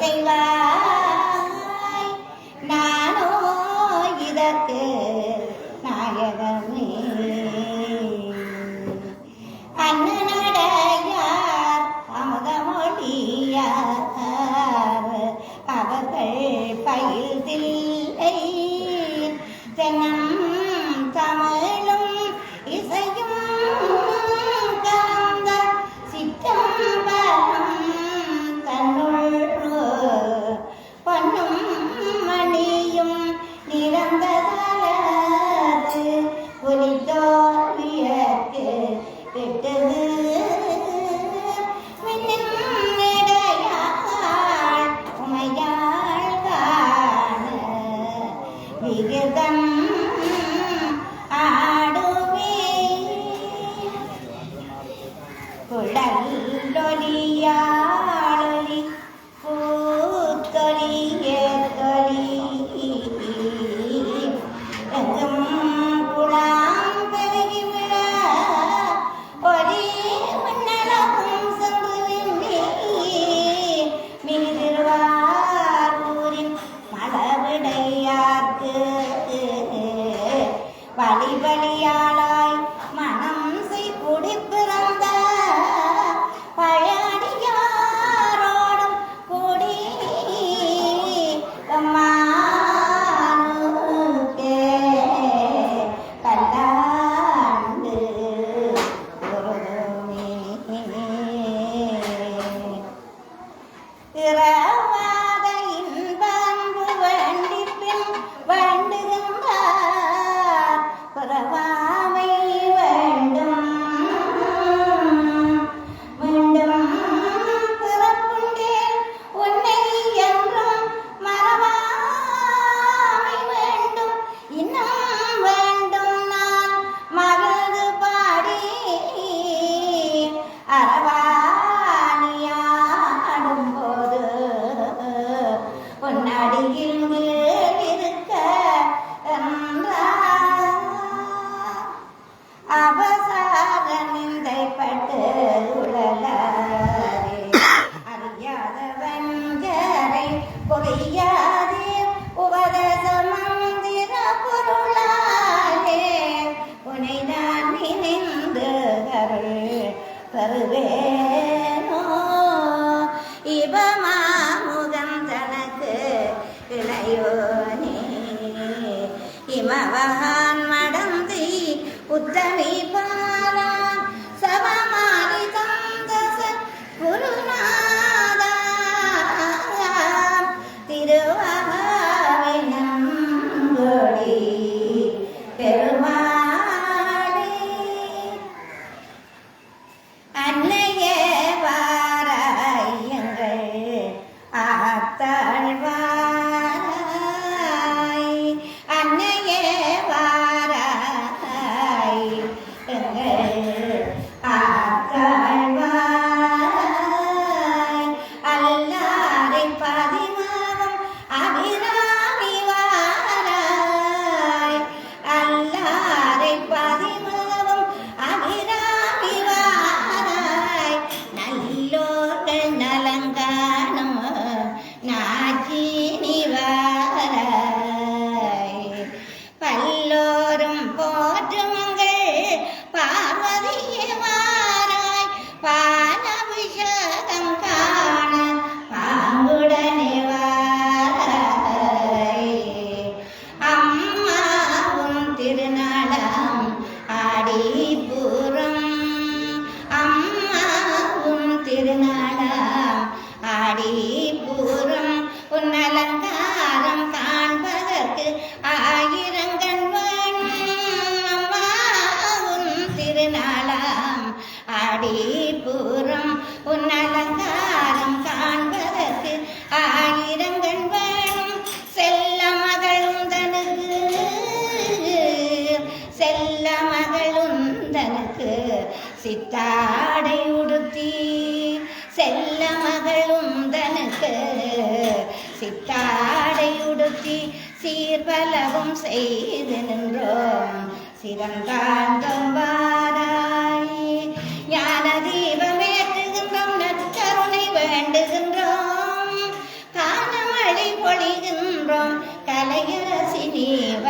செய்வாய் நானோ இதற்கு നിരന്തരം Yeah. உத்தவி பூரம் உன்னலங்காரம் காண்பதற்கு ஆயிரங்கண் வேணும் திருநாளாம். ஆடி பூரம் உன்னலங்காரம் காண்பதற்கு ஆயிரங்கண் வேணும் செல்ல மகளுந்தனுக்கு செல்ல மகளுந்தனுக்கு சித்தாடை பலவும் செய்து நின்றோம் சிவந்தாந்தம் வாராய் ஞான தீபம் ஏற்றுகின்றோம் நற்கருணை வேண்டுகின்றோம் காணமழை பொழிகின்றோம் கலையரசி நீவ